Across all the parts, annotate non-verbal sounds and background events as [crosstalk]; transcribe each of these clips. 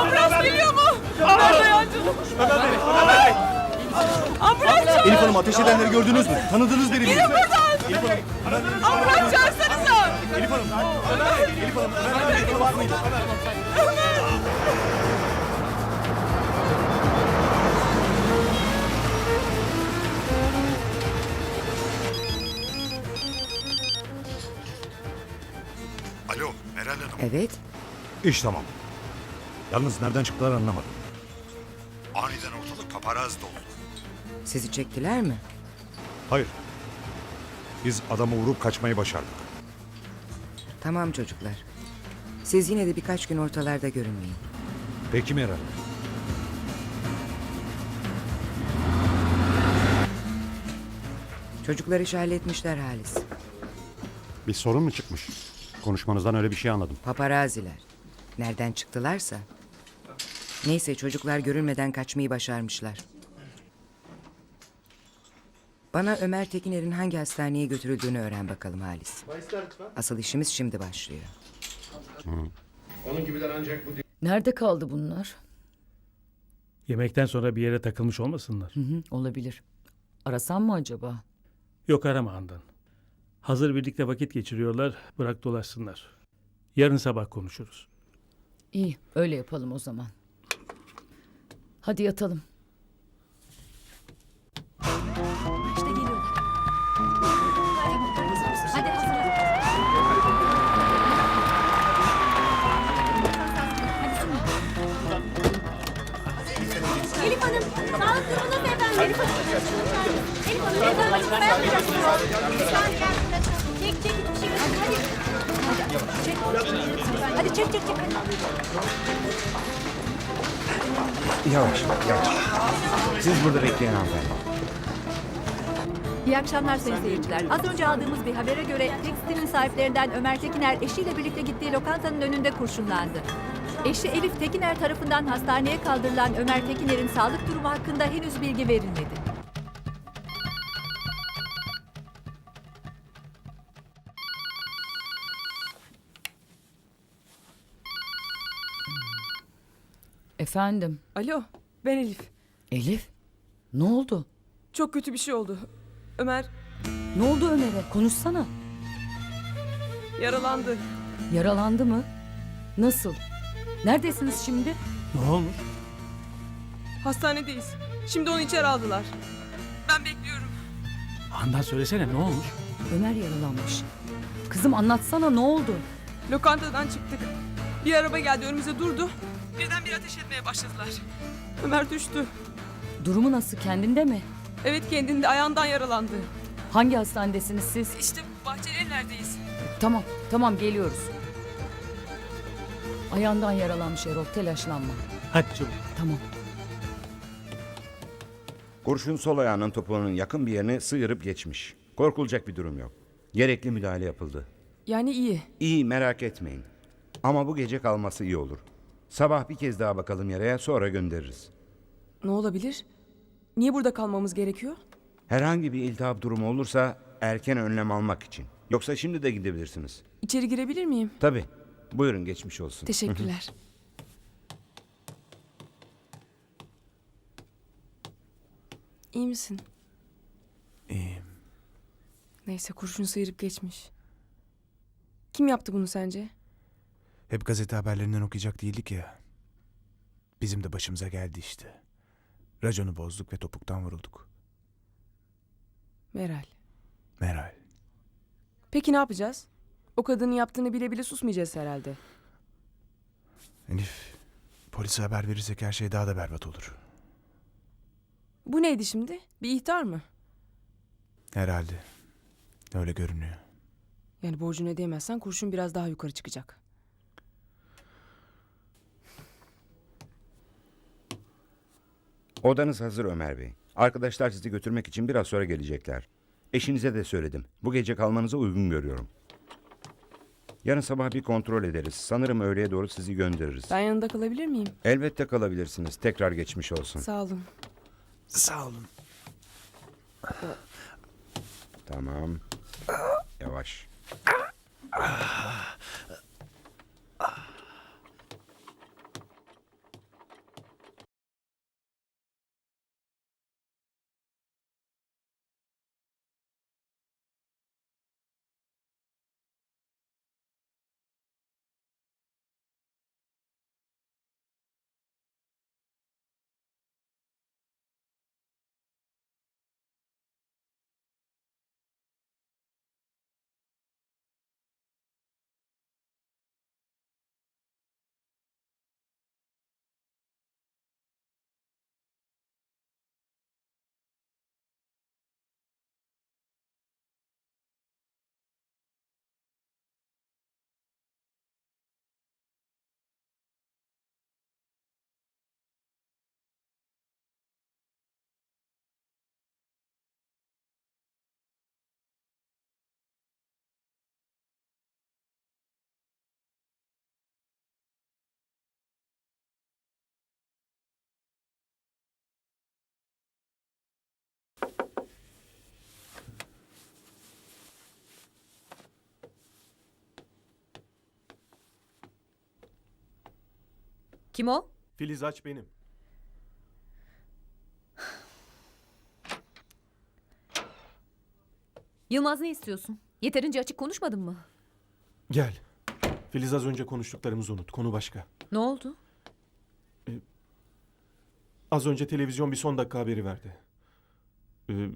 Ambulans geliyor mu? Ömer dayancı. Ambulans çağır. Elif Hanım ateş edenleri gördünüz mü? Tanıdınız biri mi? Gidin buradan. Ambulans çağırsanıza. Elif Hanım. Elif Hanım. Ömer Bey, Elif Hanım. Alo Evet. İş tamam. Yalnız nereden çıktılar anlamadım. Aniden ortalık paparazzi doldu. Sizi çektiler mi? Hayır. Biz adamı vurup kaçmayı başardık. Tamam çocuklar. Siz yine de birkaç gün ortalarda görünmeyin. Peki Meral. Çocuklar işi halletmişler Halis. Bir sorun mu çıkmış? Konuşmanızdan öyle bir şey anladım. Paparaziler. Nereden çıktılarsa. Neyse çocuklar görülmeden kaçmayı başarmışlar. Bana Ömer Tekiner'in hangi hastaneye götürüldüğünü öğren bakalım Halis. Asıl işimiz şimdi başlıyor. Nerede kaldı bunlar? Yemekten sonra bir yere takılmış olmasınlar. Hı hı, olabilir. Arasam mı acaba? Yok arama Handan. Hazır birlikte vakit geçiriyorlar, bırak dolaşsınlar. Yarın sabah konuşuruz. İyi, öyle yapalım o zaman. Hadi yatalım. Çek, çek, bir şey yok. Hadi. Hadi, çek. Hadi çek, çek, çek. Yavaş, yavaş. Siz burada bekleyin hanımefendi. İyi akşamlar sayın seyirciler. Az önce aldığımız bir habere göre tekstilin sahiplerinden Ömer Tekiner eşiyle birlikte gittiği lokantanın önünde kurşunlandı. Eşi Elif Tekiner tarafından hastaneye kaldırılan Ömer Tekiner'in sağlık durumu hakkında henüz bilgi verilmedi. Efendim, Alo ben Elif. Elif? Ne oldu? Çok kötü bir şey oldu. Ömer Ne oldu Ömer'e? Konuşsana. yaralandı. Yaralandı mı? Nasıl? Neredesiniz şimdi? Ne olmuş? Hastanedeyiz. Şimdi onu içeri aldılar. Ben bekliyorum. Handan söylesene ne olmuş? Ömer yaralanmış. Kızım anlatsana ne oldu? Lokantadan çıktık. Bir araba geldi önümüze durdu. Birden bir ateş etmeye başladılar. Ömer düştü. Durumu nasıl? Kendinde mi? Evet kendinde ayağından yaralandı. Hangi hastanedesiniz siz? İşte Bahçelievler'deyiz. Tamam, tamam geliyoruz. Ayağından yaralanmış Erol, telaşlanma. Hadi çabuk. Tamam. Kurşun sol ayağının topuğunun yakın bir yerini sıyırıp geçmiş. Korkulacak bir durum yok. Gerekli müdahale yapıldı. Yani iyi. İyi merak etmeyin. Ama bu gece kalması iyi olur. Sabah bir kez daha bakalım yaraya sonra göndeririz. Ne olabilir? Niye burada kalmamız gerekiyor? Herhangi bir iltihap durumu olursa erken önlem almak için. Yoksa şimdi de gidebilirsiniz. İçeri girebilir miyim? Tabii. Buyurun geçmiş olsun. Teşekkürler. [laughs] İyi misin? İyiyim. Neyse kurşun sıyırıp geçmiş. Kim yaptı bunu sence? Hep gazete haberlerinden okuyacak değildik ya. Bizim de başımıza geldi işte. Raconu bozduk ve topuktan vurulduk. Meral. Meral. Peki ne yapacağız? O kadının yaptığını bile bile susmayacağız herhalde. Elif, polise haber verirsek her şey daha da berbat olur. Bu neydi şimdi? Bir ihtar mı? Herhalde. Öyle görünüyor. Yani borcunu ödeyemezsen kurşun biraz daha yukarı çıkacak. Odanız hazır Ömer Bey. Arkadaşlar sizi götürmek için biraz sonra gelecekler. Eşinize de söyledim. Bu gece kalmanızı uygun görüyorum. Yarın sabah bir kontrol ederiz. Sanırım öğleye doğru sizi göndeririz. Ben yanında kalabilir miyim? Elbette kalabilirsiniz. Tekrar geçmiş olsun. Sağ olun. Sağ olun. Tamam. Yavaş. Kim o? Filiz aç benim. Yılmaz ne istiyorsun? Yeterince açık konuşmadın mı? Gel. Filiz az önce konuştuklarımızı unut. Konu başka. Ne oldu? Az önce televizyon bir son dakika haberi verdi. Ee,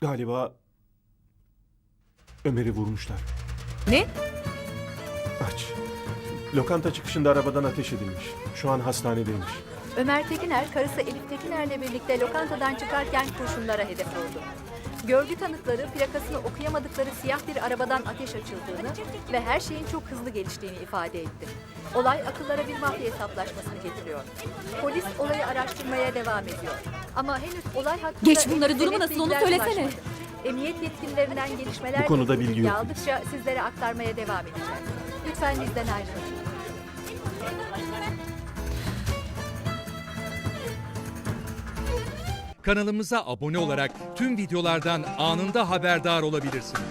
galiba Ömer'i vurmuşlar. Ne? Aç. Lokanta çıkışında arabadan ateş edilmiş. Şu an hastanedeymiş. Ömer Tekiner, karısı Elif Tekiner'le birlikte lokantadan çıkarken kurşunlara hedef oldu. Görgü tanıkları plakasını okuyamadıkları siyah bir arabadan ateş açıldığını ve her şeyin çok hızlı geliştiğini ifade etti. Olay akıllara bir mafya hesaplaşmasını getiriyor. Polis olayı araştırmaya devam ediyor. Ama henüz olay hakkında... Geç bunları, durumu nasıl onu söylesene. ulaşmadı. Emniyet yetkililerinden gelişmeler Bu konuda bilgi yok. aldıkça sizlere aktarmaya devam edeceğiz. Lütfen bizden ayrılmayın. Kanalımıza abone olarak tüm videolardan anında haberdar olabilirsiniz.